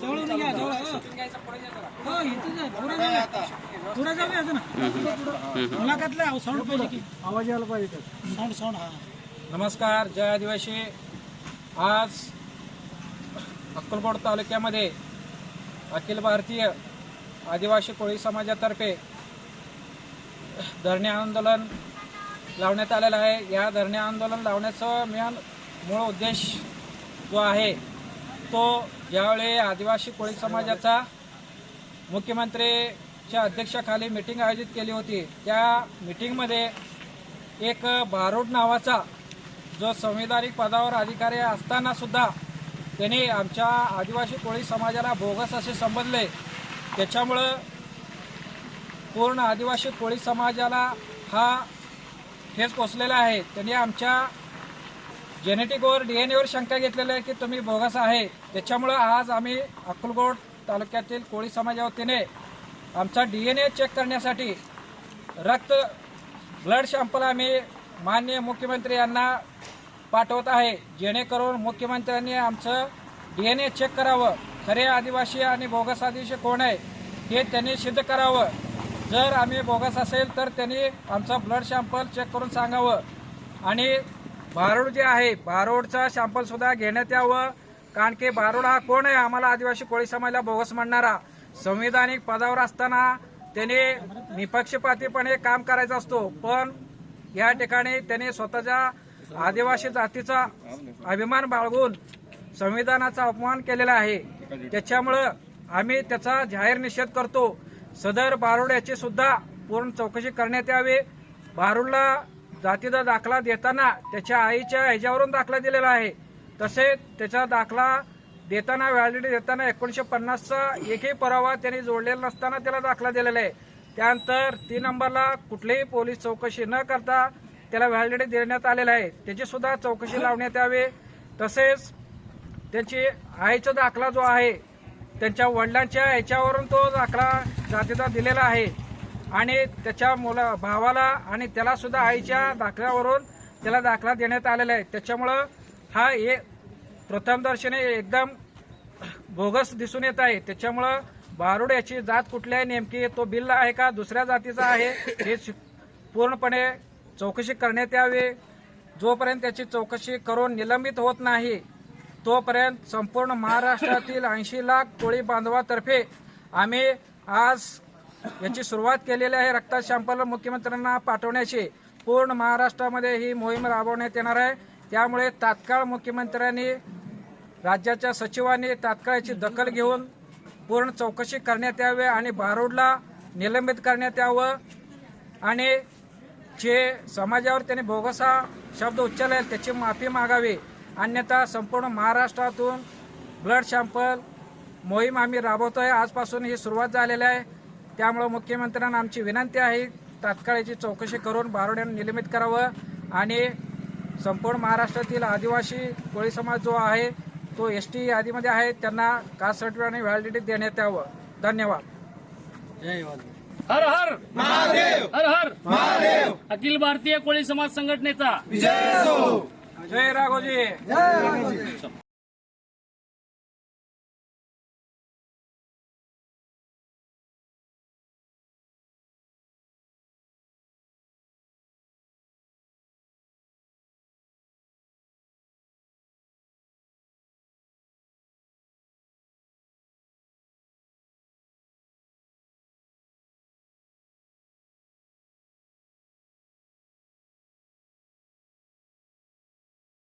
जवळून घ्या जवळ. हो इथेच आहे पुढे जाऊया पुढे जाऊया असं ना. मुलाखतला साऊंड पाहिजे की. आवाज यायला पाहिजे साऊंड साऊंड हा. नमस्कार जय आदिवासी. आज अक्कलकोट तालुक्यामध्ये अखिल भारतीय आदिवासी कोळी समाजातर्फे धरणे आंदोलन लावण्यात आलेलं आहे. या धरणे आंदोलन लावण्याचा मेन मूळ उद्देश जो आहे तो ज्यावेळी आदिवासी कोळी समाजाचा मुख्यमंत्रीच्या अध्यक्षाखाली मिटिंग आयोजित केली होती. त्या मिटिंगमध्ये एक बारूड नावाचा जो संविधानिक पदावर अधिकारी असताना सुद्धा त्यांनी आमच्या आदिवासी कोळी समाजाला बोगस असे संबोधले. त्याच्यामुळं पूर्ण आदिवासी कोळी समाजाला हा ठेस पोचलेला आहे. त्यांनी आमच्या जेनेटिकवर डी एन एवर शंका घेतलेली आहे की तुम्ही बोगस आहे. त्याच्यामुळं आज आम्ही अक्कलकोट तालुक्यातील कोळी समाजा वतीने आमचा डी एन ए चेक करण्यासाठी रक्त ब्लड सॅम्पल आम्ही माननीय मुख्यमंत्री यांना पाठवत आहे. जेणेकरून मुख्यमंत्र्यांनी आमचं डी एन ए चेक करावं. खरे आदिवासी आणि बोगस आदिवासी कोण आहे हे त्यांनी सिद्ध करावं. जर आम्ही बोगस असेल तर त्यांनी आमचं ब्लड सॅम्पल चेक करून सांगावं. आणि बारोड जे आहे बारोडचा सॅम्पल सुद्धा घेण्यात यावं. कारण की बारोड हा कोण आहे? आम्हाला आदिवासी कोळी समाजाला बोगस म्हणणारा संविधानिक पदावर असताना त्याने निपक्षपातीपणे काम करायचं असतो. पण या ठिकाणी त्याने स्वतःच्या आदिवासी जातीचा अभिमान बाळगून संविधानाचा अपमान केलेला आहे. त्याच्यामुळं आम्ही त्याचा जाहीर निषेध करतो. सदर बारोड याची सुद्धा पूर्ण चौकशी करण्यात यावी. बारूडला जातीचा दाखला देताना त्याच्या आईच्या ह्याच्यावरून दाखला दिलेला आहे. तसेच त्याचा दाखला देताना व्हॅलिडिटी देताना एकोणीसशे पन्नासचा एकही पुरावा त्यांनी जोडलेला नसताना त्याला दाखला दिलेला आहे. त्यानंतर तीन नंबरला कुठलीही पोलीस चौकशी न करता त्याला व्हॅलिडिटी देण्यात आलेला आहे. त्याची सुद्धा चौकशी लावण्यात यावी. तसेच त्यांची आईचा दाखला जो आहे त्यांच्या वडिलांच्या ह्याच्यावरून तो दाखला जातीचा दिलेला आहे. आणि त्याच्या मुला भावाला आणि त्याला सुद्धा आईच्या दाखल्यावरून त्याला दाखला देण्यात आलेला आहे. त्याच्यामुळं हा एक प्रथमदर्शनी एकदम बोगस दिसून येत आहे. त्याच्यामुळं बारुड याची जात कुठली आहे नेमकी तो बिल्ल आहे का दुसऱ्या जातीचा आहे हे पूर्णपणे चौकशी करण्यात यावी. जोपर्यंत त्याची चौकशी करून निलंबित होत नाही तोपर्यंत संपूर्ण महाराष्ट्रातील ऐंशी लाख कोळी बांधवातर्फे आम्ही आज याची सुरुवात केलेली आहे रक्तात सॅम्पल मुख्यमंत्र्यांना पाठवण्याची. पूर्ण महाराष्ट्रामध्ये ही मोहीम राबवण्यात येणार आहे. त्यामुळे तात्काळ मुख्यमंत्र्यांनी राज्याच्या सचिवांनी तात्काळ याची दखल घेऊन पूर्ण चौकशी करण्यात यावी आणि बारोडला निलंबित करण्यात यावं. आणि जे समाजावर त्यांनी बोगसा शब्द उच्चारले त्याची माफी मागावी. अन्यथा संपूर्ण महाराष्ट्रातून ब्लड सॅम्पल मोहीम आम्ही राबवतो आहे आजपासून ही सुरुवात झालेली आहे. त्यामुळे मुख्यमंत्र्यांना आमची विनंती आहे तात्काळ याची चौकशी करून बारोड यांना निलंबित करावं आणि संपूर्ण महाराष्ट्रातील आदिवासी कोळी समाज जो आहे तो एस टी यादीमध्ये आहे त्यांना कास्ट सर्टिफिकेट आणि व्हॅलिडिटी देण्यात यावं. धन्यवाद. हर हर! महादेव! हर हर! महादेव! अखिल भारतीय कोळी समाज संघटनेचा! जय राघोजी!